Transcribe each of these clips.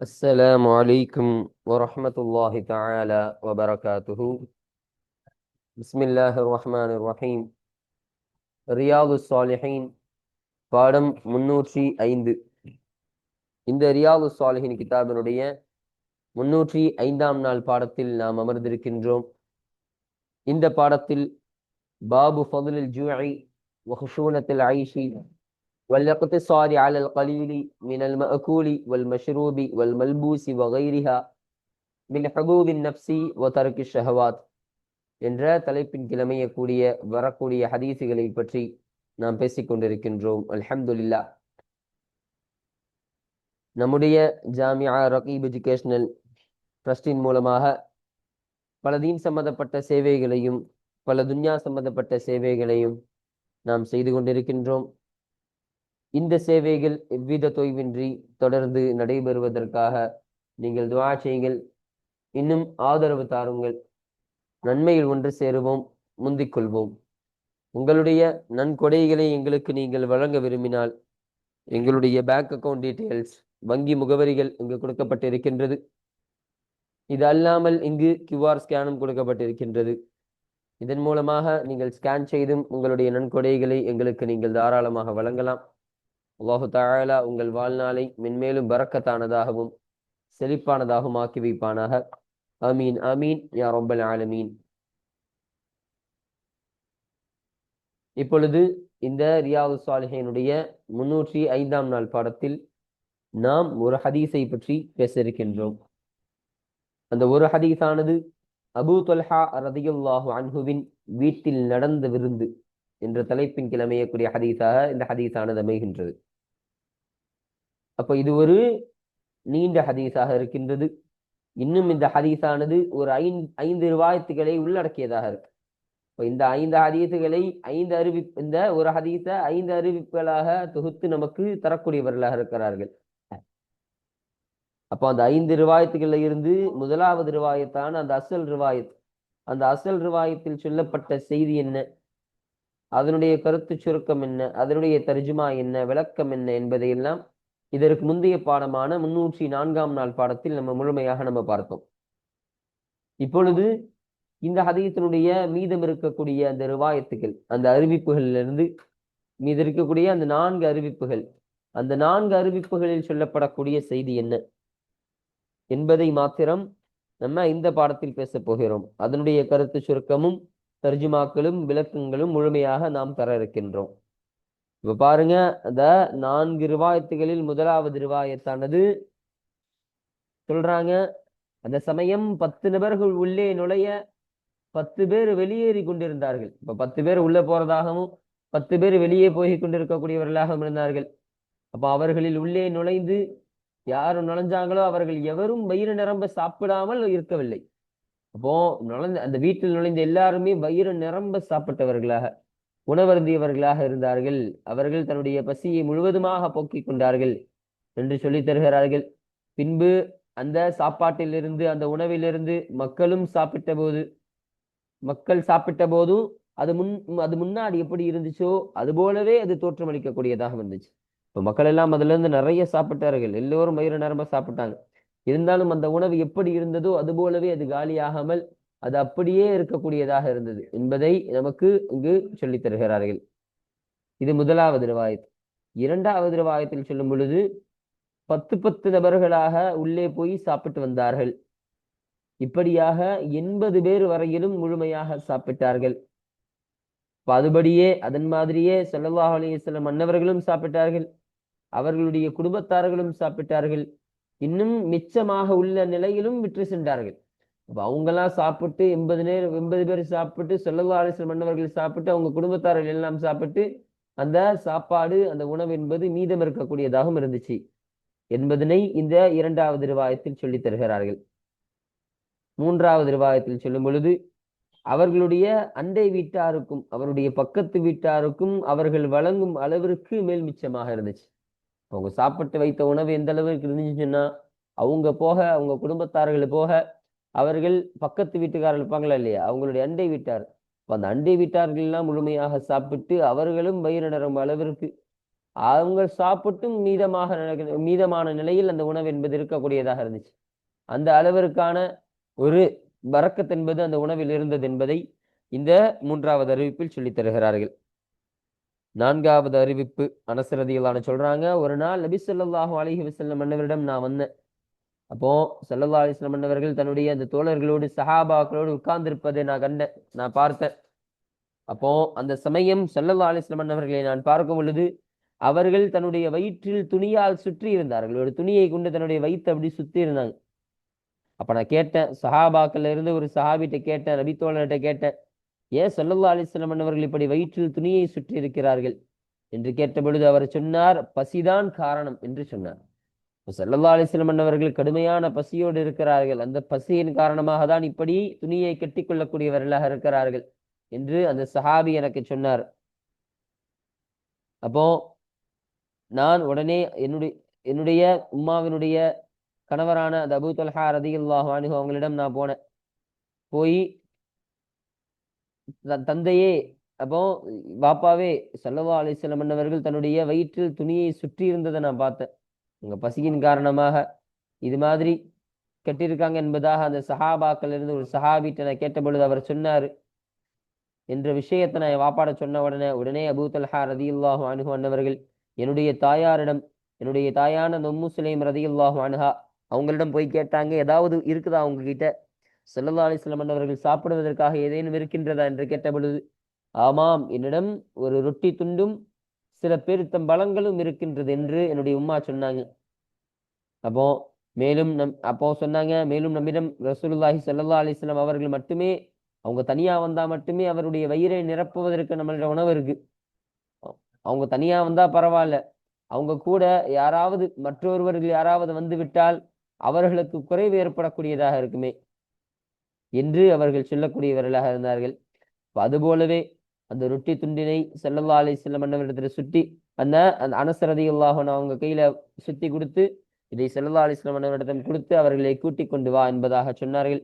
السلام عليكم ورحمة الله تعالى وبركاته بسم الله الرحمن الرحيم ரியாது சாலிஹின் பாடம் முன்னூற்றி ஐந்து இந்த ரியாது சாலிஹின் கிதாபினுடைய முன்னூற்றி ஐந்தாம் நாள் பாடத்தில் நாம் அமர்ந்திருக்கின்றோம் இந்த பாடத்தில் பாபு ஃபதுலில் ஜூஇ வஹுஷூனத்தில் ஐஷி والاقتصار على القليل من المأكول والمشروب والملبوس وغيرها من حبوب النفس وترك الشهوات என்ற தலைப்பின் கிழமையக்கூடிய வரக்கூடிய ஹதீசுகளை பற்றி நாம் பேசிக் கொண்டிருக்கின்றோம் அல்ஹம்துலில்லா நம்முடைய ஜாமியா ரகீப் எஜுகேஷனல் ட்ரஸ்டின் மூலமாக பல தீன் சம்பந்தப்பட்ட சேவைகளையும் பல துன்யா சம்பந்தப்பட்ட சேவைகளையும் நாம் செய்து கொண்டிருக்கின்றோம் இந்த சேவைகள் எவ்வித தொய்வின்றி தொடர்ந்து நடைபெறுவதற்காக நீங்கள் துவா செய்யுங்கள். இன்னும் ஆதரவு தாருங்கள். நன்மையில் ஒன்று சேருவோம் முந்திக்கொள்வோம் உங்களுடைய நன்கொடைகளை எங்களுக்கு நீங்கள் வழங்க விரும்பினால் எங்களுடைய பேங்க் அக்கவுண்ட் டீட்டெயில்ஸ் வங்கி முகவரிகள் இங்கு கொடுக்கப்பட்டிருக்கின்றது. இது அல்லாமல் இங்கு கியூஆர் ஸ்கேனும் கொடுக்கப்பட்டிருக்கின்றது. இதன் மூலமாக நீங்கள் ஸ்கேன் செய்தும் உங்களுடைய நன்கொடைகளை எங்களுக்கு நீங்கள் தாராளமாக வழங்கலாம். அல்லாஹு தாயாலா உங்கள் வாழ்நாளை மென்மேலும் பறக்கத்தானதாகவும் செழிப்பானதாகவும் ஆக்கி வைப்பானாக. அமீன் அமீன் யா ரொம்பல் ஆலமீன். இப்பொழுது இந்த ரியாது சாலிஹினுடைய முன்னூற்றி ஐந்தாம் நாள் பாடத்தில் நாம் ஒரு ஹதீஸை பற்றி பேச இருக்கின்றோம். அந்த ஒரு ஹதீஸானது அபு தொல்ஹா ரதியுல்லாஹு அன்ஹுவின் வீட்டில் நடந்த விருந்து என்ற தலைப்பின் கிழமையக்கூடிய ஹதீஸாக இந்த ஹதீஸானது அமைகின்றது. அப்போ இது ஒரு நீண்ட ஹதீஸாக இருக்கின்றது. இன்னும் இந்த ஹதீஸானது ஒரு ஐந்து ஐந்து ரிவாயத்துகளை உள்ளடக்கியதாக இருக்கு. இப்போ இந்த ஐந்து ஹதீஸுகளை ஐந்து அறிவி இந்த ஒரு ஹதீஸ ஐந்து அறிவிப்புகளாக தொகுத்து நமக்கு தரக்கூடியவர்களாக இருக்கிறார்கள். அப்போ அந்த ஐந்து ரிவாயத்துகள்ல இருந்து முதலாவது ரிவாயத்தான அந்த அசல் ரிவாயத் அந்த அசல் ரிவாயத்தில் சொல்லப்பட்ட செய்தி என்ன? அதனுடைய கருத்து சுருக்கம் என்ன? அதனுடைய தர்ஜுமா என்ன? விளக்கம் என்ன? என்பதையெல்லாம் இதற்கு முந்தைய பாடமான முன்னூற்றி நான்காம் நாள் பாடத்தில் நம்ம முழுமையாக நம்ம பார்த்தோம். இப்பொழுது இந்த ஹதயத்தினுடைய மீதம் இருக்கக்கூடிய அந்த ரிவாயத்துகள் அந்த அறிவிப்புகளிலிருந்து மீது இருக்கக்கூடிய அந்த நான்கு அறிவிப்புகள் அந்த நான்கு அறிவிப்புகளில் சொல்லப்படக்கூடிய செய்தி என்ன என்பதை மாத்திரம் நம்ம இந்த பாடத்தில் பேச போகிறோம். அதனுடைய கருத்து சுருக்கமும் தர்ஜுமாக்களும் விளக்கங்களும் முழுமையாக நாம் தர இருக்கின்றோம். இப்ப பாருங்க இந்த நான்கு ரிவாயத்துகளில் முதலாவது ரிவாயத்தானது? சொல்றாங்க அந்த சமயம் பத்து நபர்கள் உள்ளே நுழைய பத்து பேர் வெளியேறி கொண்டிருந்தார்கள். இப்ப பத்து பேர் உள்ள போறதாகவும் பத்து பேர் வெளியே போய் கொண்டிருக்கக்கூடியவர்களாகவும் இருந்தார்கள். அப்ப அவர்களில் உள்ளே நுழைந்து யாரும் நுழைஞ்சாங்களோ அவர்கள் எவரும் வயிறு நிரம்ப சாப்பிடாமல் இருக்கவில்லை. அப்போ நுழைந்த அந்த வீட்டில் நுழைந்த எல்லாருமே வயிறு நிரம்ப சாப்பிட்டவர்களாக. உணவருந்தியவர்களாக இருந்தார்கள். அவர்கள் தன்னுடைய பசியை முழுவதுமாக போக்கிக் கொண்டார்கள் என்று சொல்லி தருகிறார்கள். பின்பு அந்த சாப்பாட்டிலிருந்து அந்த உணவிலிருந்து மக்களும் சாப்பிட்ட போது மக்கள் சாப்பிட்ட போதும் அது முன் அது முன்னாடி எப்படி இருந்துச்சோ அது போலவே அது தோற்றமளிக்கக்கூடியதாக இருந்துச்சு. இப்போ மக்கள் எல்லாம் அதுல இருந்து நிறைய சாப்பிட்டார்கள். எல்லோரும் வயிறு நிரம்ப சாப்பிட்டாங்க. இருந்தாலும் அந்த உணவு எப்படி இருந்ததோ அது போலவே அது காலியாகாமல் அது அப்படியே இருக்கக்கூடியதாக இருந்தது என்பதை நமக்கு இங்கு சொல்லித் தருகிறார்கள். இது முதலாவது ரிவாயத். இரண்டாவது ரிவாயத்தில் சொல்லும் பொழுது பத்து பத்து நபர்களாக உள்ளே போய் சாப்பிட்டு வந்தார்கள். இப்படியாக எண்பது பேர் வரையிலும் முழுமையாக சாப்பிட்டார்கள். அதுபடியே அதன் மாதிரியே சல்லாஹ் அலிஸ்லம் மன்னவர்களும் சாப்பிட்டார்கள். அவர்களுடைய குடும்பத்தார்களும் சாப்பிட்டார்கள். இன்னும் மிச்சமாக உள்ள நிலையிலும் விற்று சென்றார்கள். அப்ப அவங்கெல்லாம் சாப்பிட்டு எண்பது நேரம் எண்பது பேர் சாப்பிட்டு சொல்லல்லா அலிஸ்லம் மன்னவர்கள் சாப்பிட்டு அவங்க குடும்பத்தார்கள் எல்லாம் சாப்பிட்டு அந்த சாப்பாடு அந்த உணவு என்பது மீதம் இருக்கக்கூடியதாகவும் இருந்துச்சு. என்பதனை இந்த இரண்டாவது ரிவாயத்தில் சொல்லி தருகிறார்கள். மூன்றாவது ரிவாயத்தில் சொல்லும் பொழுது அவர்களுடைய அண்டை வீட்டாருக்கும் அவருடைய பக்கத்து வீட்டாருக்கும் அவர்கள் வழங்கும் அளவிற்கு மேல் மிச்சமாக இருந்துச்சு. அவங்க சாப்பிட்டு வைத்த உணவு எந்த அளவுக்கு இருந்துச்சுன்னா அவங்க போக அவங்க குடும்பத்தார்கள் போக அவர்கள் பக்கத்து வீட்டுக்காரர் இருப்பாங்களா இல்லையா? அவங்களுடைய அண்டை வீட்டார். அந்த அண்டை வீட்டார்கள் எல்லாம் முழுமையாக சாப்பிட்டு அவர்களும் வயிறு நிரம்ப அளவிற்கு அவங்க சாப்பிட்டும் மீதமாக மீதமான நிலையில் அந்த உணவு என்பது இருக்கக்கூடியதாக இருந்துச்சு. அந்த அளவிற்கான ஒரு வரக்கத் என்பது அந்த உணவில் இருந்தது என்பதை இந்த மூன்றாவது அறிவிப்பில் சொல்லித் தருகிறார்கள். நான்காவது அறிவிப்பு அனசரதிகளான சொல்றாங்க ஒரு நாள் நபி சொல்லாஹு அலைஹி வசல்லம் மன்னவரிடம் நான் வந்தேன். அப்போ செல்லல்லா அலிஸ்லாம் அவர்கள் தன்னுடைய அந்த தோழர்களோடு சஹாபாக்களோடு உட்கார்ந்திருப்பதை நான் கண்டேன் நான் பார்த்தேன். அப்போ அந்த சமயம் செல்லல்லா அலிஸ்லாம் அவர்களை மன்னவர்களை நான் பார்க்கும் பொழுது அவர்கள் தன்னுடைய வயிற்றில் துணியால் சுற்றி இருந்தார்கள். ஒரு துணியை கொண்டு தன்னுடைய வயிற்று அப்படி சுத்தி இருந்தாங்க. அப்ப நான் கேட்டேன் சஹாபாக்கள்ல இருந்து ஒரு சஹாபிட்ட கேட்டேன் நபி தோழர்கிட்ட கேட்டேன் ஏன் ஸல்லல்லாஹு அலிஸ்லாம் அவர்கள் இப்படி வயிற்றில் துணியை சுற்றி இருக்கிறார்கள்? என்று கேட்ட பொழுது அவர் சொன்னார் பசிதான் காரணம் என்று சொன்னார். இப்ப அலிஸ்லம் அலைஹி கடுமையான பசியோடு இருக்கிறார்கள். அந்த பசியின் காரணமாக தான் இப்படி துணியை கட்டி கொள்ளக்கூடியவர்களாக இருக்கிறார்கள் என்று அந்த சஹாபி எனக்கு சொன்னார். அப்போ நான் உடனே என்னுடைய என்னுடைய உம்மாவினுடைய கணவரான அந்த அபூ தொல்ஹா ரதியுல்லாஹு அவங்களிடம் நான் போனேன். போய் தந்தையே அப்போ பாப்பாவே சல்லவா அலிஸ்லம் அன்னவர்கள் தன்னுடைய வயிற்றில் துணியை சுற்றி இருந்ததை நான் பார்த்தேன். உங்க பசியின் காரணமாக இது மாதிரி கட்டியிருக்காங்க என்பதாக அந்த சஹாபாக்கள் இருந்து ஒரு சஹாபிட்ட நான் கேட்ட பொழுது அவர் சொன்னார். என்ற விஷயத்தை நான் என் வாப்பாட சொன்ன உடனே உடனே அபூ தல்ஹா ரதியுல்லாஹு அன்ஹு அன்னவர்கள் என்னுடைய தாயாரிடம் என்னுடைய தாயான நொம்மு உம்மு சுலைம் ரதியுல்லாஹு அன்ஹா அவங்களிடம் போய் கேட்டாங்க ஏதாவது இருக்குதா உங்ககிட்ட? கிட்ட ஸல்லல்லாஹு அலைஹி சாப்பிடுவதற்காக ஏதேனும் இருக்கின்றதா? என்று கேட்ட பொழுது ஆமாம் என்னிடம் ஒரு ரொட்டி துண்டும் சில பேருத்தம் பலங்களும் இருக்கின்றது என்று என்னுடைய உம்மா சொன்னாங்க. அப்போ மேலும் நம் அப்போ சொன்னாங்க மேலும் நம்மிடம் ரசூலுல்லாஹி சல்லா அலிஸ்லாம் அவர்கள் மட்டுமே அவங்க தனியா வந்தா மட்டுமே அவருடைய வயிறை நிரப்புவதற்கு நம்மளோட உணவு இருக்கு. அவங்க தனியா வந்தா பரவாயில்ல. அவங்க கூட யாராவது மற்றொருவர்கள் யாராவது வந்து விட்டால் அவர்களுக்கு குறைவு ஏற்படக்கூடியதாக இருக்குமே என்று அவர்கள் சொல்லக்கூடியவர்களாக இருந்தார்கள். அதுபோலவே அந்த ரொட்டி துண்டினை செல்லல்லா அலி செல்லம் அன்னவரிடத்தில் சுட்டி அந்த அந்த அனசரதி அவங்க கையில சுத்தி கொடுத்து இதை செல்லல்லா அலி செல்லம் அன்னவரிடம் கொடுத்து அவர்களை கூட்டிக் கொண்டு வா என்பதாக சொன்னார்கள்.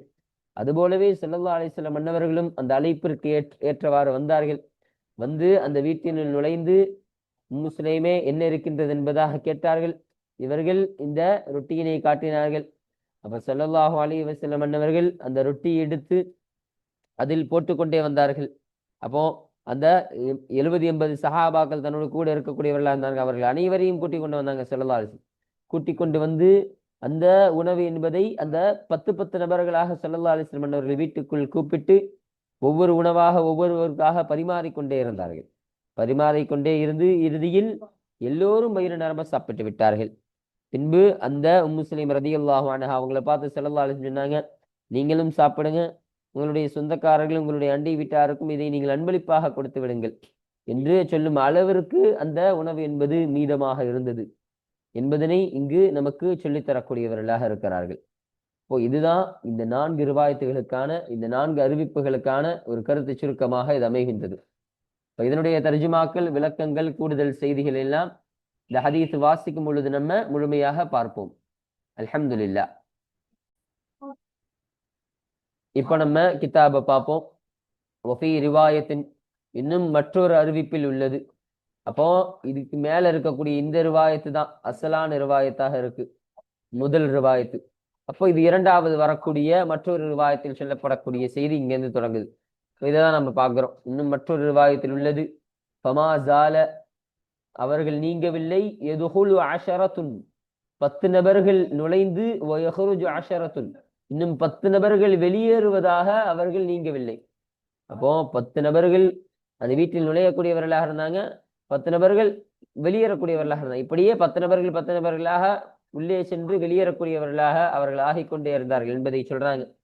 அதுபோலவே செல்லல்லா அலி செல்லம் அன்னவர்களும் அந்த அழைப்பிற்கு ஏற் ஏற்றவாறு வந்தார்கள். வந்து அந்த வீட்டினுள் நுழைந்து முஸ்லிமே என்ன இருக்கின்றது? என்பதாக கேட்டார்கள். இவர்கள் இந்த ரொட்டியினை காட்டினார்கள். அப்ப ஸல்லல்லாஹு அலி வசல்லம் அன்னவர்கள் அந்த ரொட்டியை எடுத்து அதில் போட்டுக்கொண்டே வந்தார்கள். அப்போ அந்த எ- எழுபது எண்பது சஹாபாக்கள் தன்னோட கூட இருக்கக்கூடியவர்களாக இருந்தாங்க அவர்கள் அனைவரையும் கூட்டிக் கொண்டு வந்தாங்க ஸல்லல்லாஹு கூட்டி கொண்டு வந்து அந்த உணவு என்பதை அந்த பத்து பத்து நபர்களாக ஸல்லல்லாஹு அலைஹி வீட்டுக்குள் கூப்பிட்டு ஒவ்வொரு உணவாக ஒவ்வொருவருக்காக பரிமாறிக்கொண்டே இருந்தார்கள். பரிமாறிக்கொண்டே இருந்து இறுதியில் எல்லோரும் வயிறு நரம்ப சாப்பிட்டு விட்டார்கள். பின்பு அந்த முஸ்லீம் சுலைம் அவங்கள பார்த்து ஸல்லல்லாஹு அலைஹி சொன்னாங்க நீங்களும் சாப்பிடுங்க உங்களுடைய சொந்தக்காரர்கள் உங்களுடைய அண்டை வீட்டாருக்கும் இதை நீங்கள் அன்பளிப்பாக கொடுத்து விடுங்கள். என்று சொல்லும் அளவிற்கு அந்த உணவு என்பது மீதமாக இருந்தது. என்பதனை இங்கு நமக்கு சொல்லித் தரக்கூடியவர்களாக இருக்கிறார்கள். இப்போ இதுதான் இந்த நான்கு ரிவாயத்துகளுக்கான இந்த நான்கு அறிவிப்புகளுக்கான ஒரு கருத்து சுருக்கமாக இது அமைகின்றது. இப்போ இதனுடைய தர்ஜுமாக்கள் விளக்கங்கள் கூடுதல் செய்திகள் எல்லாம் இந்த ஹதீஸ் வாசிக்கும் பொழுது நம்ம முழுமையாக பார்ப்போம். அலமதுல்லா இப்போ நம்ம கிதாபை பார்ப்போம். ஒஃபி ரிவாயத்தின் இன்னும் மற்றொரு அறிவிப்பில் உள்ளது. அப்போ இதுக்கு மேல இருக்கக்கூடிய இந்த ரிவாயத்து தான் அசலான ரிவாயத்தாக இருக்கு. முதல் ரிவாயத்து. அப்போ இது இரண்டாவது வரக்கூடிய மற்றொரு ரிவாயத்தில் சொல்லப்படக்கூடிய செய்தி இங்கிருந்து தொடங்குது. இதைதான் நம்ம பார்க்குறோம். இன்னும் மற்றொரு ரிவாயத்தில் உள்ளது. ஃபமா ஜால அவர்கள் நீங்கவில்லை. எதுகுலு ஆஷரத்துன் பத்து நபர்கள் நுழைந்து வயஹ்ருஜு அஷரத்துன். இன்னும் பத்து நபர்கள் வெளியேறுவதாக அவர்கள் நீங்கவில்லை. அப்போ பத்து நபர்கள் அந்த வீட்டில் நுழையக்கூடியவர்களாக இருந்தாங்க. பத்து நபர்கள் வெளியேறக்கூடியவர்களாக இருந்தாங்க. இப்படியே பத்து நபர்கள் பத்து நபர்களாக உள்ளே சென்று வெளியேறக்கூடியவர்களாக அவர்கள் ஆகிக்கொண்டே இருந்தார்கள் என்பதை சொல்றாங்க.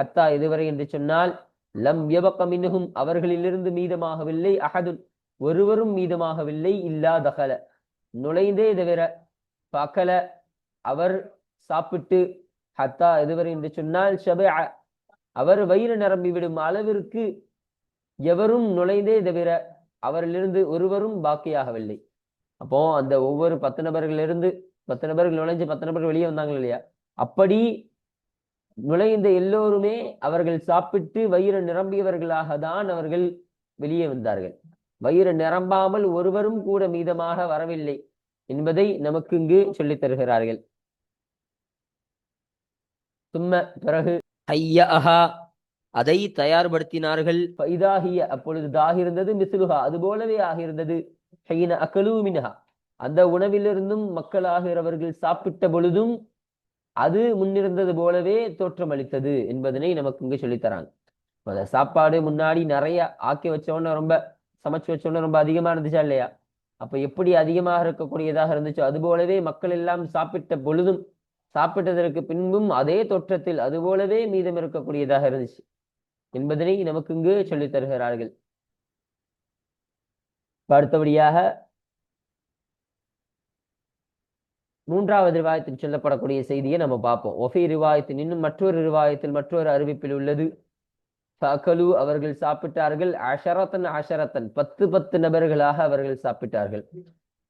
ஹத்தா இதுவரை என்று சொன்னால் லம் யபக்க அவர்களிலிருந்து மீதமாகவில்லை. அகதுன் ஒருவரும் மீதமாகவில்லை. இல்லா தகல நுழைந்தே தவிர பக்கல அவர் சாப்பிட்டு ஹத்தா எதுவரை என்று சொன்னால் ஷபஅ அவர் வயிறு நிரம்பி விடும் அளவிற்கு எவரும் நுழைந்தே தவிர அவரிலிருந்து ஒருவரும் பாக்கியாகவில்லை. அப்போ அந்த ஒவ்வொரு பத்து நபர்களிலிருந்து பத்து நபர்கள் நுழைஞ்சு பத்து நபர்கள் வெளியே வந்தாங்க இல்லையா? அப்படி நுழைந்த எல்லோருமே அவர்கள் சாப்பிட்டு வயிறு நிரம்பியவர்களாக தான் அவர்கள் வெளியே வந்தார்கள். வயிறு நிரம்பாமல் ஒருவரும் கூட மீதமாக வரவில்லை என்பதை நமக்கு இங்கு சொல்லித் தருகிறார்கள் சும்ம பிறகு ஐயா அதை தயார்படுத்தினார்கள். பைதாகிய அப்பொழுது தாகிருந்தது மிசுலுஹா அது போலவே ஆகியிருந்தது. ஹைன அகலூமினஹா அந்த உணவிலிருந்தும் மக்கள் ஆகிறவர்கள் சாப்பிட்ட பொழுதும் அது முன்னிருந்தது போலவே தோற்றம் அளித்தது என்பதனை நமக்கு இங்கு சொல்லித்தராங்க அந்த சாப்பாடு முன்னாடி நிறைய ஆக்கி வச்சோன்னு ரொம்ப சமைச்சு வச்சோன்னு ரொம்ப அதிகமா இருந்துச்சா இல்லையா? அப்ப எப்படி அதிகமாக இருக்கக்கூடியதாக இருந்துச்சோ அது போலவே மக்கள் எல்லாம் சாப்பிட்ட பொழுதும் சாப்பிட்டதற்கு பின்பும் அதே தோற்றத்தில் அது போலவே மீதம் இருக்கக்கூடியதாக இருந்துச்சு. என்பதனை நமக்கு இங்கு சொல்லித் தருகிறார்கள். அடுத்தபடியாக மூன்றாவது ரிவாயத்தில் சொல்லப்படக்கூடிய செய்தியை நம்ம பார்ப்போம். ஒஃபி ரிவாயத்தில் இன்னும் மற்றொரு ரிவாயத்தில் மற்றொரு அறிவிப்பில் உள்ளது. ஃபஅகலு அவர்கள் சாப்பிட்டார்கள். அஷரத்தன் அஷரத்தன். பத்து பத்து நபர்களாக அவர்கள் சாப்பிட்டார்கள்.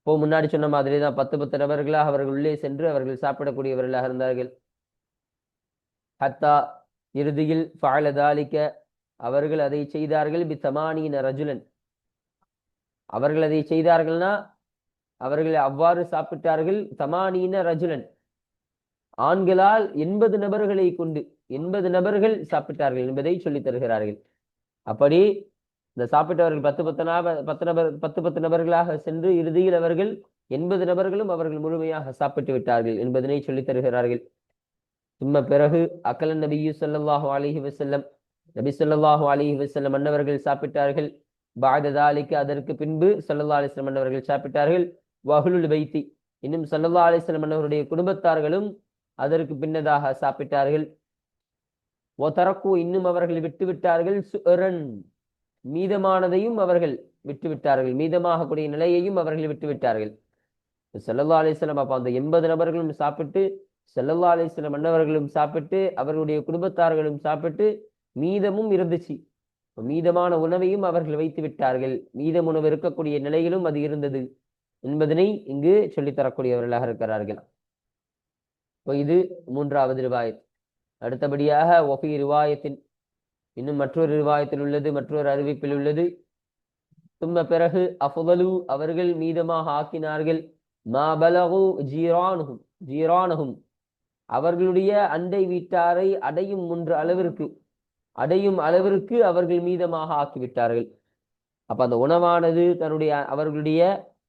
இப்போ முன்னாடி சொன்ன மாதிரி தான் பத்து பத்து நபர்களாக அவர்கள் உள்ளே சென்று அவர்கள் சாப்பிடக்கூடியவர்களாக இருந்தார்கள். ஹத்தா இறுதியில் ஃபாலதாலிக்க அவர்கள் அதை செய்தார்கள் பி தமானீன ரஜுலன். அவர்கள் அதை செய்தார்கள்னா அவர்கள் அவ்வாறு சாப்பிட்டார்கள் தமானீன ரஜுலன். ஆண்களால் எண்பது நபர்களை கொண்டு எண்பது நபர்கள் சாப்பிட்டார்கள் என்பதை சொல்லித் தருகிறார்கள். அப்படி இந்த சாப்பிட்டவர்கள் பத்து பத்து நபர் பத்து நபர் பத்து பத்து நபர்களாக சென்று இறுதியில் அவர்கள் எண்பது நபர்களும் அவர்கள் முழுமையாக சாப்பிட்டு விட்டார்கள் என்பதனை சொல்லித் தருகிறார்கள். சும்ம பிறகு அக்கலன் நபியு ஸல்லல்லாஹு அலிஹி வசல்லம் நபி ஸல்லல்லாஹு அலிஹி வசல்லம் மன்னவர்கள் சாப்பிட்டார்கள். பாததாலிக்கு அதற்கு பின்பு ஸல்லல்லாஹு அலிஸ்லம் மன்னவர்கள் சாப்பிட்டார்கள். வஹுலுல் பைத்தி இன்னும் சல்லல்லா அலிஸ்லம் மன்னவருடைய குடும்பத்தார்களும் அதற்கு பின்னதாக சாப்பிட்டார்கள். ஒதரக்கு இன்னும் அவர்கள் விட்டு விட்டார்கள். சுரன் மீதமானதையும் அவர்கள் விட்டு விட்டார்கள் மீதமாகக்கூடிய நிலையையும் அவர்கள் விட்டு விட்டார்கள் அலிஸ்லாம் அப்போ அந்த எண்பது நபர்களும் சாப்பிட்டு செல்லல்லா அலிஸ்லாம் மன்னவர்களும் சாப்பிட்டு அவர்களுடைய குடும்பத்தார்களும் சாப்பிட்டு மீதமும் இருந்துச்சு. மீதமான உணவையும் அவர்கள் வைத்து விட்டார்கள். மீதம் உணவு இருக்கக்கூடிய நிலையிலும் அது இருந்தது என்பதனை இங்கு சொல்லித் தரக்கூடியவர்களாக இருக்கிறார்கள். இப்போ இது மூன்றாவது ரிவாயத். அடுத்தபடியாக ஒஃபி ரிவாயத்தின் இன்னும் மற்றொரு ரிவாயத்தில் உள்ளது மற்றொரு அறிவிப்பில் உள்ளது. தும்ம பிறகு அஃதலு அவர்கள் மீதமாக ஆக்கினார்கள். மாபலகு ஜீரானுகும் ஜீரானகும் அவர்களுடைய அண்டை வீட்டாரை அடையும் முன்ற அளவிற்கு அடையும் அளவிற்கு அவர்கள் மீதமாக ஆக்கிவிட்டார்கள். அப்ப அந்த உணவானது தன்னுடைய அவர்களுடைய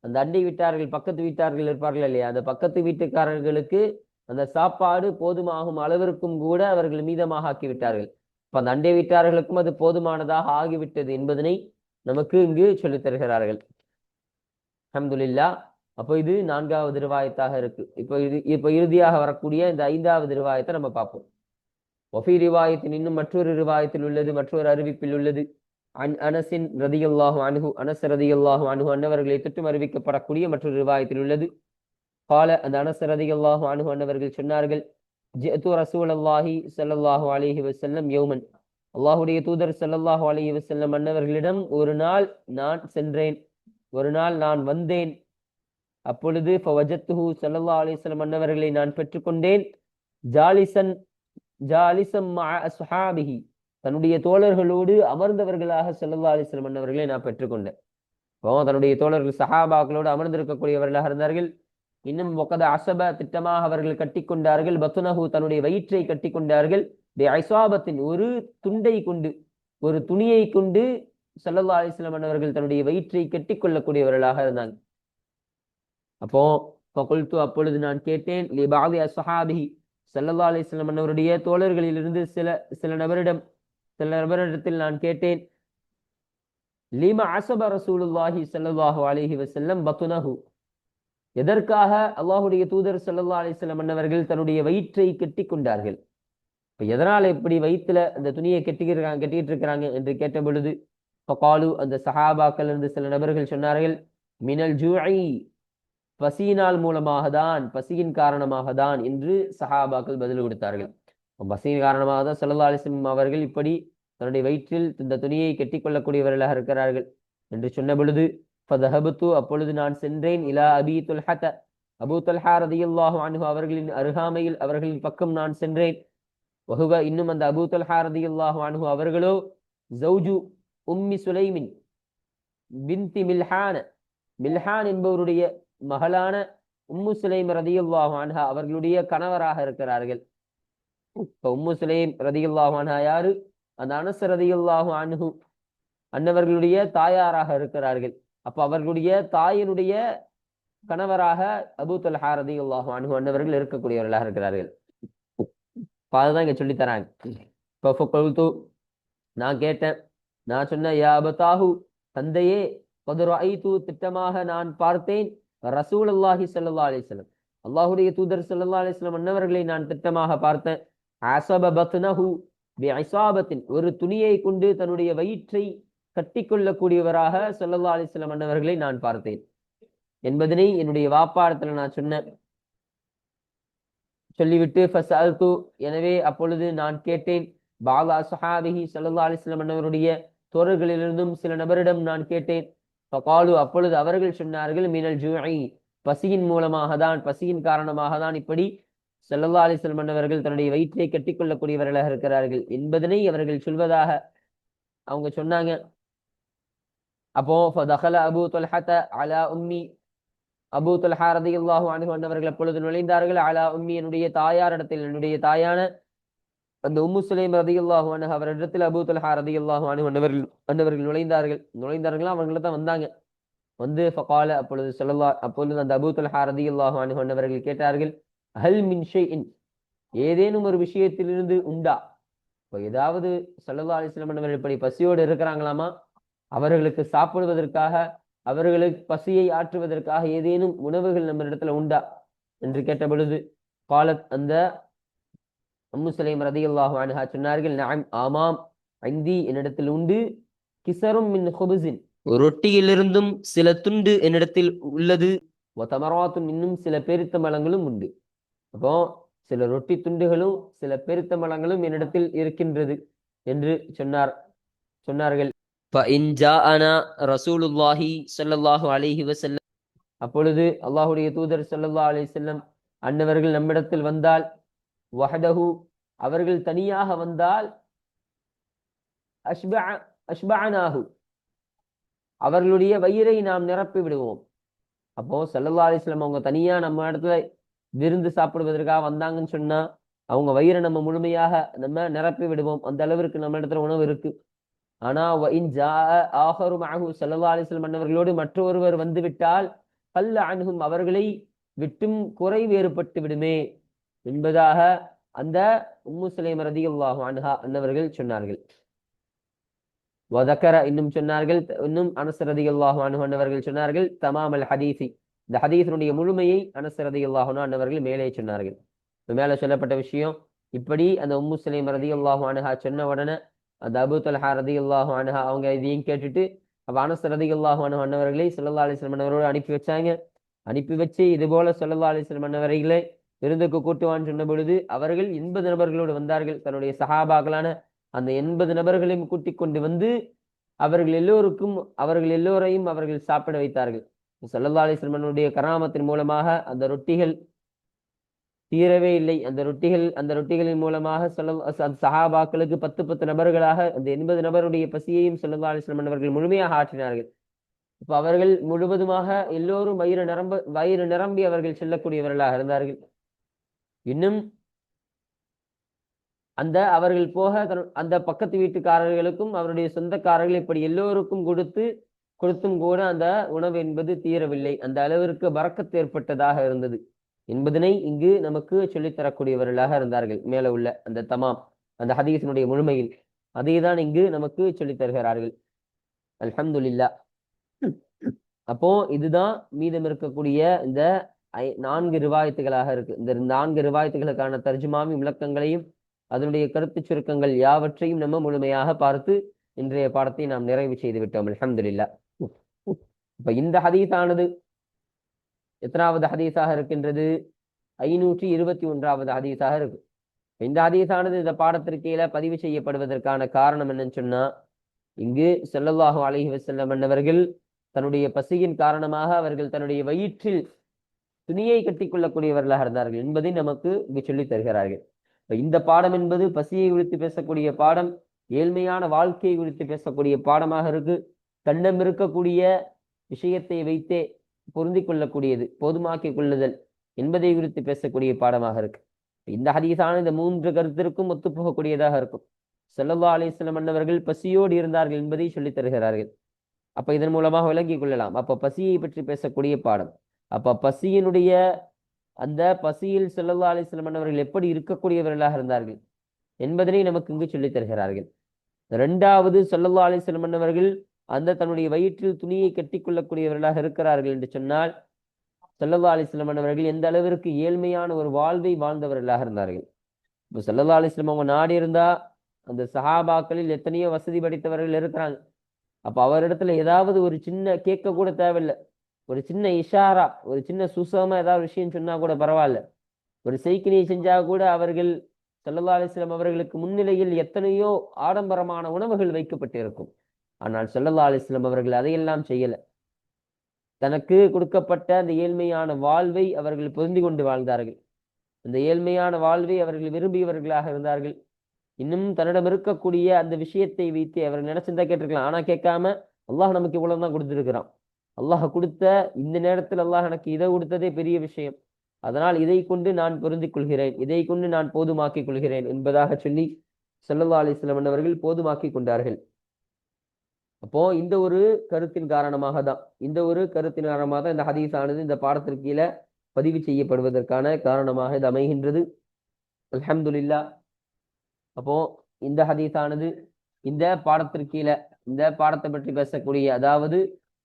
அந்த அண்டை வீட்டார்கள் பக்கத்து வீட்டார்கள் இருப்பார்கள் இல்லையா? அந்த பக்கத்து வீட்டுக்காரர்களுக்கு அந்த சாப்பாடு போதுமாகும் அளவிற்கும் கூட அவர்கள் மீதமாக ஆக்கிவிட்டார்கள். இப்போ அந்த அண்டை வீட்டார்களுக்கும் அது போதுமானதாக ஆகிவிட்டது என்பதனை நமக்கு இங்கு சொல்லித் தருகிறார்கள். அஹமதுல்லா அப்போ இது நான்காவது ரிவாயத்தாக இருக்கு. இப்போ இது இப்போ இறுதியாக வரக்கூடிய இந்த ஐந்தாவது ரிவாயத்தை நம்ம பார்ப்போம். ஒஃபி ரிவாயத்தின் இன்னும் மற்றொரு ரிவாயத்தில் உள்ளது மற்றொரு அறிவிப்பில் உள்ளது. அன் அனசின் ரதியுல்லாஹு அணுகு அனஸ் ரதியுல்லாஹு அணுகு அன்னவர்களை தொட்டும் அறிவிக்கப்படக்கூடிய மற்றொரு ரிவாயத்தில் உள்ளது. பால அந்த அனஸ் ரதியுல்லாஹு அணுகு அன்னவர்கள் சொன்னார்கள் ஜெத்து ரசூல் அல்லாஹி சல்லாஹு அலிஹி வசல்லம் யோமன். அல்லாஹுடைய தூதர் சல்லாஹு அலிஹி வசல்லம் அன்னவர்களிடம் ஒரு நாள் நான் சென்றேன். ஒரு நாள் நான் வந்தேன். அப்பொழுது ஃபவஜத்துஹு சல்லா அலைஹி மன்னவர்களை அன்னவர்களை நான் பெற்றுக்கொண்டேன். ஜாலிசன் ஜாலிசம் அஸ்ஹாபிஹி. தன்னுடைய தோழர்களோடு அமர்ந்தவர்களாக சல்லா அலைஹி அன்னவர்களை நான் பெற்றுக்கொண்டேன். தன்னுடைய தோழர்கள் சஹாபாக்களோடு அமர்ந்திருக்கக்கூடியவர்களாக இருந்தார்கள். இன்னும் ஒக்கத அசப திட்டமாக அவர்கள் கட்டிக்கொண்டார்கள். பத்துனஹு தன்னுடைய வயிற்றை கட்டிக்கொண்டார்கள். ஐசாபத்தின் ஒரு துண்டை கொண்டு ஒரு துணியை கொண்டு சல்லல்லா அலிஸ்லாம் அவர்கள் தன்னுடைய வயிற்றை கட்டி கொள்ளக்கூடியவர்களாக இருந்தாங்க. அப்போ பகுல்து அப்பொழுது நான் கேட்டேன் லிபாவி அசஹாபி சல்லல்லா அலிஸ்லாம் அவருடைய தோழர்களிலிருந்து சில சில நபரிடம் சில நபரிடத்தில் நான் கேட்டேன் லீம அசப ரசூலுல்லாஹி சல்லல்லாஹு அலிஹி வசல்லம் பத்துனஹு எதற்காக அல்லாஹுடைய தூதர் சல்லா அலிஸ்லாம் அன்னவர்கள் தன்னுடைய வயிற்றை கெட்டி கொண்டார்கள்? இப்ப எதனால் இப்படி வயிற்றுல அந்த துணியை கெட்டிக்கிறாங்க கட்டிட்டு இருக்கிறாங்க என்று கேட்ட பொழுது பகாலு அந்த சஹாபாக்கள் இருந்து சில நபர்கள் சொன்னார்கள் மினல் ஜூஐ பசியினால் மூலமாக தான் பசியின் காரணமாக தான் என்று சஹாபாக்கள் பதில் கொடுத்தார்கள். பசியின் காரணமாக தான் சல்லா அலிஸ்லம் அவர்கள் இப்படி தன்னுடைய வயிற்றில் இந்த துணியை கெட்டிக்கொள்ளக்கூடியவர்களாக இருக்கிறார்கள் என்று சொன்ன பொழுது ஃபதஹபுத்து அப்பொழுது நான் சென்றேன் இலா அபி துல்ஹத அபு துல்ஹா ரதியுல்லாஹு அன்ஹு அவர்களின் அருகாமையில் அவர்களின் பக்கம் நான் சென்றேன் வகுவ இன்னும் அந்த அபு துல்ஹா ரதியுல்லாஹு அன்ஹு அவர்களோ ஜௌஜு உம்மி சுலைமின் பின்தி மில்ஹான மில்ஹான் என்பவருடைய மகளான உம்மு சுலைம் ரதியுல்லாஹு அன்ஹா அவர்களுடைய கணவராக இருக்கிறார்கள். இப்போ உம்மு சுலைம் ரதியுல்லாஹு அன்ஹா யாரு? அந்த அனசு ரதியுல்லாஹு அன்ஹு அன்னவர்களுடைய தாயாராக இருக்கிறார்கள். அப்போ அவர்களுடைய தாயினுடைய கணவராக அபூ ரதி அல்லாஹு அனுகு அன்னவர்கள் இருக்கக்கூடியவர்களாக இருக்கிறார்கள். இப்போ அதுதான் இங்கே சொல்லித் இப்போ இப்ப நான் கேட்டேன். நான் சொன்ன யா அபதாஹு தந்தையே கதுர் ஐது திட்டமாக நான் பார்த்தேன். ரசூல் அல்லாஹி சல்லா அலிஸ்லம் அல்லாஹுடைய தூதர் சல்லா அலிஸ்லம் அன்னவர்களை நான் திட்டமாக பார்த்தேன். ஒரு துணியை கொண்டு தன்னுடைய வயிற்றை கட்டிக்கொள்ளக்கூடியவராக சொல்லல்லா அலிஸ்லாம் அண்ணவர்களை நான் பார்த்தேன். என்பதனை என்னுடைய வாப்பாடத்துல நான் சொன்னேன். சொல்லிவிட்டு எனவே அப்பொழுது நான் கேட்டேன். பாலா சஹாபிஹி சல்லா அலிஸ்லாம் அண்ணவருடைய தோழர்களிலிருந்தும் சில நபரிடம் நான் கேட்டேன். பகாலு அப்பொழுது அவர்கள் சொன்னார்கள் மீனல் ஜூஐ பசியின் மூலமாக தான் பசியின் காரணமாக தான் இப்படி செல்லல்லா அலிஸ்லம் அண்ணவர்கள் தன்னுடைய வயிற்றை கட்டிக்கொள்ளக்கூடியவர்களாக இருக்கிறார்கள். என்பதனை அவர்கள் சொல்வதாக அவங்க சொன்னாங்க. அப்போ ஃபதஹல அபூ தொல்ஹத அலா உம்மி அபு தொல்ஹா ரதியல்லாஹு அன்ஹு அன்னவர்கள் அப்பொழுது நுழைந்தார்கள் அலா உம்மி என்னுடைய தாயாரிடத்தில் என்னுடைய தாயான அந்த உம்மு சுலைம் ரதியுல்லாஹு அவர் அவரிடத்தில் அபு தொல்ஹா ரதியுல்லாஹு அன்ஹு அன்னவர்கள் அன்னவர்கள் நுழைந்தார்கள் நுழைந்தார்களா அவங்கள தான் வந்தாங்க வந்து ஃபகால அப்பொழுது சொல்லல்லா அப்பொழுது அந்த அபு தொல்ஹா ரதியுல்லாஹு அனு அன்னவர்கள் கேட்டார்கள் ஹல் மின்ஷே இன் ஏதேனும் ஒரு விஷயத்திலிருந்து உண்டா இப்போ ஏதாவது சல்லா அலிஸ்லாம் அண்ணவர்கள் இப்படி பசியோடு இருக்கிறாங்களாமா அவர்களுக்கு சாப்பிடுவதற்காக அவர்களுக்கு பசியை ஆற்றுவதற்காக ஏதேனும் உணவுகள் நம்ம இடத்துல உண்டா? என்று கேட்ட பொழுது காலத் அந்த அம்மு சலைம் ரதியுல்லாஹு அன்ஹா சொன்னார்கள் நாம் ஆமாம் ஐந்தி என்னிடத்தில் உண்டு கிசரும் மின் ஹொபுசின் ரொட்டியிலிருந்தும் சில துண்டு என்னிடத்தில் உள்ளது தமராத்தும் இன்னும் சில பெருத்த மலங்களும் உண்டு. அப்போ சில ரொட்டி துண்டுகளும் சில பெருத்த மலங்களும் என்னிடத்தில் இருக்கின்றது என்று சொன்னார் சொன்னார்கள். ரசூலுல்லாஹி சல்லாஹு அலிஹி வசல்லம் அப்பொழுது அல்லாஹுடைய தூதர் சல்லா அலி செல்லம் அன்னவர்கள் நம்மிடத்தில் வந்தால் வஹதஹு அவர்கள் தனியாக வந்தால் அஷ்பா அஷ்பஅனாஹு அவர்களுடைய வயிறை நாம் நிரப்பி விடுவோம். அப்போ சல்லல்லா அலிஸ்லாம் அவங்க தனியா நம்ம இடத்துல விருந்து சாப்பிடுவதற்காக வந்தாங்கன்னு சொன்னா அவங்க வயிறை நம்ம முழுமையாக நம்ம நிரப்பி விடுவோம். அந்த அளவிற்கு நம்ம இடத்துல உணவு இருக்கு. ஆனா ஆஹரு மஹு சல்லா அலிஸ்லம் அன்னவர்களோடு மற்றொருவர் வந்துவிட்டால் பல்ல கல்ல அணுகும் அவர்களை விட்டும் குறை வேறுபட்டு விடுமே என்பதாக அந்த உம்மு சுலைம் ரதியுல்லாஹு அன்ஹா அன்னவர்கள் சொன்னார்கள். வதக்கர இன்னும் சொன்னார்கள் இன்னும் அனஸ் ரதியுல்லாஹு அனு அன்னவர்கள் சொன்னார்கள் தமாம் அல் ஹதீசி இந்த ஹதீசனுடைய முழுமையை அனஸ் ரதியுல்லாஹு அன்னவர்கள் மேலே சொன்னார்கள். மேலே சொல்லப்பட்ட விஷயம் இப்படி அந்த உம்மு சுலைம் ரதியுல்லாஹு அன்ஹா சொன்ன உடனே அந்த அபு ரதி ரதியுல்லாஹு அனுஹா அவங்க இதையும் கேட்டுட்டு வானஸ் அனஸ் ரதியுல்லாஹு அன்ஹு அண்ணவர்களை சல்லா அலிஸ்லம் அண்ணவரோடு அனுப்பி வச்சாங்க. அனுப்பி வச்சு இது போல சல்லா அலிஸ்லம் அன்னவர்களை விருந்துக்கு கூட்டுவான்னு சொன்ன பொழுது அவர்கள் எண்பது நபர்களோடு வந்தார்கள். தன்னுடைய சஹாபாக்களான அந்த எண்பது நபர்களையும் கூட்டிக் கொண்டு வந்து அவர்கள் எல்லோருக்கும் அவர்கள் எல்லோரையும் அவர்கள் சாப்பிட வைத்தார்கள். சல்லல்லா அலிஸ்லமனுடைய கராமத்தின் மூலமாக அந்த ரொட்டிகள் தீரவே இல்லை. அந்த ரொட்டிகள் அந்த ரொட்டிகளின் மூலமாக சொல்ல சஹாபாக்களுக்கு பத்து பத்து நபர்களாக அந்த எண்பது நபருடைய பசியையும் சல்லல்லா அலிஸ்லமன் அவர்கள் முழுமையாக ஆற்றினார்கள். இப்ப அவர்கள் முழுவதுமாக எல்லோரும் வயிறு நிரம்ப வயிறு நிரம்பி அவர்கள் செல்லக்கூடியவர்களாக இருந்தார்கள். இன்னும் அந்த அவர்கள் போக அந்த பக்கத்து வீட்டுக்காரர்களுக்கும் அவருடைய சொந்தக்காரர்கள் இப்படி எல்லோருக்கும் கொடுத்து கொடுத்தும் கூட அந்த உணவு என்பது தீரவில்லை. அந்த அளவிற்கு பறக்கத்து ஏற்பட்டதாக இருந்தது. என்பதனை இங்கு நமக்கு சொல்லித்தரக்கூடியவர்களாக இருந்தார்கள். மேல உள்ள அந்த தமாம் அந்த ஹதீஸினுடைய முழுமையில் அதை தான் இங்கு நமக்கு சொல்லித் தருகிறார்கள். அல்ஹம்துலில்லா அப்போ இதுதான் மீதம் இருக்கக்கூடிய இந்த நான்கு ரிவாயத்துகளாக இருக்கு. இந்த நான்கு ரிவாயத்துகளுக்கான தர்ஜுமாவும் விளக்கங்களையும் அதனுடைய கருத்து சுருக்கங்கள் யாவற்றையும் நம்ம முழுமையாக பார்த்து இன்றைய பாடத்தை நாம் நிறைவு செய்து விட்டோம். அலமதுல்லா இப்ப இந்த ஹதீஸானது எத்தனாவது ஹதீஸாக இருக்கின்றது? ஐநூற்றி இருபத்தி ஒன்றாவது ஹதீஸாக இருக்கு. இந்த ஹதீஸானது இந்த பாடத்திற்கீழ பதிவு செய்யப்படுவதற்கான காரணம் என்னன்னு சொன்னா இங்கு செல்லல்லாஹு அலஹி வசல்லம் என்னவர்கள் தன்னுடைய பசியின் காரணமாக அவர்கள் தன்னுடைய வயிற்றில் துணியை கட்டிக்கொள்ளக்கூடியவர்களாக இருந்தார்கள் என்பதை நமக்கு இங்கு சொல்லித் தருகிறார்கள். இந்த பாடம் என்பது பசியை குறித்து பேசக்கூடிய பாடம் ஏழ்மையான வாழ்க்கையை குறித்து பேசக்கூடிய பாடமாக இருக்கு. தன்னம் இருக்கக்கூடிய விஷயத்தை வைத்தே பொருந்தி கொள்ளக்கூடியது போதுமாக்கிக் கொள்ளுதல் என்பதை குறித்து பேசக்கூடிய பாடமாக இருக்கு. இந்த ஹதீஸான இந்த மூன்று கருத்திற்கும் ஒத்துப்போகக்கூடியதாக இருக்கும். ஸல்லல்லாஹு அலிஸ்லம் அண்ணவர்கள் பசியோடு இருந்தார்கள் என்பதை சொல்லித் தருகிறார்கள். அப்ப இதன் மூலமாக விளங்கிக் கொள்ளலாம். அப்ப பசியை பற்றி பேசக்கூடிய பாடம். அப்ப பசியினுடைய அந்த பசியில் ஸல்லல்லாஹு அலிஸ்லம் அண்ணவர்கள் எப்படி இருக்கக்கூடியவர்களாக இருந்தார்கள் என்பதனை நமக்கு இங்கு சொல்லித் தருகிறார்கள். இரண்டாவது ஸல்லல்லாஹு அலிஸ்லம் அண்ணவர்கள் அந்த தன்னுடைய வயிற்றில் துணியை கட்டிக்கொள்ளக்கூடியவர்களாக இருக்கிறார்கள் என்று சொன்னால் செல்லவா அலைஹி அவர்கள் எந்த அளவிற்கு ஏழ்மையான ஒரு வாழ்வை வாழ்ந்தவர்களாக இருந்தார்கள். இப்போ ஸல்லல்லாஹு அலைஹி அவங்க நாடு இருந்தா அந்த சஹாபாக்களில் எத்தனையோ வசதி படைத்தவர்கள் இருக்கிறாங்க. அப்போ அவரிடத்துல ஏதாவது ஒரு சின்ன கேட்க கூட தேவையில்லை. ஒரு சின்ன இஷாரா ஒரு சின்ன சுசமா ஏதாவது விஷயம் சொன்னா கூட பரவாயில்ல. ஒரு செய்கினியை செஞ்சா கூட அவர்கள் ஸல்லல்லாஹு அலைஹி அவர்களுக்கு முன்னிலையில் எத்தனையோ ஆடம்பரமான உணவுகள் வைக்கப்பட்டிருக்கும். ஆனால் ஸல்லல்லாஹு அலிஸ்லம் அவர்கள் அதையெல்லாம் செய்யல. தனக்கு கொடுக்கப்பட்ட அந்த ஏழ்மையான வாழ்வை அவர்கள் பொருந்தி கொண்டு வாழ்ந்தார்கள். அந்த ஏழ்மையான வாழ்வை அவர்கள் விரும்பியவர்களாக இருந்தார்கள். இன்னும் தன்னிடம் இருக்கக்கூடிய அந்த விஷயத்தை வைத்து அவர்கள் நினைச்சிருந்தா கேட்டிருக்கலாம். ஆனா கேட்காம அல்லாஹ் நமக்கு இவ்வளவுதான் கொடுத்துருக்கிறான். அல்லாஹ் கொடுத்த இந்த நேரத்தில் அல்லாஹ் எனக்கு இதை கொடுத்ததே பெரிய விஷயம். அதனால் இதை கொண்டு நான் பொருந்தி கொள்கிறேன். இதை கொண்டு நான் போதுமாக்கிக் கொள்கிறேன் என்பதாக சொல்லி ஸல்லல்லாஹு அலைஹி அவர்கள் போதுமாக்கிக் கொண்டார்கள். அப்போ இந்த ஒரு கருத்தின் காரணமாக தான் இந்த ஒரு கருத்தின் காரணமாக தான் இந்த ஹதீஸ் ஆனது இந்த பாடத்திற்கு கீழே பதிவு செய்யப்படுவதற்கான காரணமாக இது அமைகின்றது. அலமதுல்லா அப்போ இந்த ஹதீஸ் ஆனது இந்த பாடத்திற்கு கீழே இந்த பாடத்தை பற்றி பேசக்கூடிய அதாவது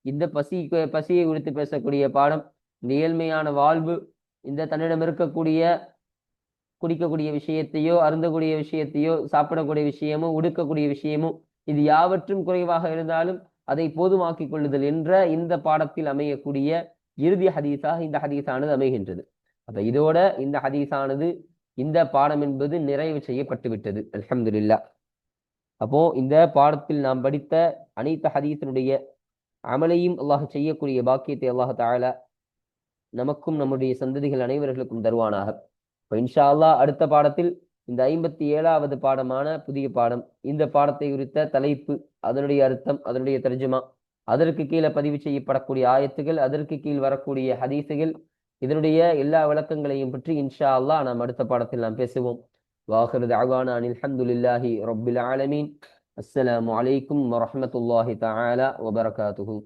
இந்த பசி பசியை குறித்து பேசக்கூடிய பாடம் இந்த ஏழ்மையான வாழ்வு இந்த தன்னிடம் இருக்கக்கூடிய குடிக்கக்கூடிய விஷயத்தையோ அருந்தக்கூடிய விஷயத்தையோ சாப்பிடக்கூடிய விஷயமோ உடுக்கக்கூடிய விஷயமோ இது யாவற்றும் குறைவாக இருந்தாலும் அதை போதுமாக்கிக் கொள்ளுதல் என்ற இந்த பாடத்தில் அமையக்கூடிய இறுதி ஹதீஸாக இந்த ஹதீஸானது அமைகின்றது. அப்ப இதோட இந்த ஹதீஸானது இந்த பாடம் என்பது நிறைவு செய்யப்பட்டு விட்டது அலமதுல்லா அப்போ இந்த பாடத்தில் நாம் படித்த அனைத்து ஹதீசனுடைய அமலையும் அல்லாஹ் செய்யக்கூடிய பாக்கியத்தை அல்லாஹ் தாழ நமக்கும் நம்முடைய சந்ததிகள் அனைவர்களுக்கும் தருவானாக. இப்போ இன்ஷா அல்லாஹ் அடுத்த பாடத்தில் இந்த ஐம்பத்தி ஏழாவது பாடமான புதிய பாடம். இந்த பாடத்தை குறித்த தலைப்பு அதனுடைய அர்த்தம் அதனுடைய தர்ஜுமா அதற்கு கீழே பதிவு செய்யப்படக்கூடிய ஆயத்துகள் அதற்கு கீழ் வரக்கூடிய ஹதீசுகள் இதனுடைய எல்லா விளக்கங்களையும் பற்றி இன்ஷா அல்லாஹ் நாம் அடுத்த பாடத்தில் நாம் பேசுவோம். வாஹிரு தஅவானா அனில் ஹம்துலில்லாஹி ஆலமீன். அஸ்ஸலாமு அலைக்கும் வரமத்துல்லாஹி தாலா வபரகாத்துஹூ.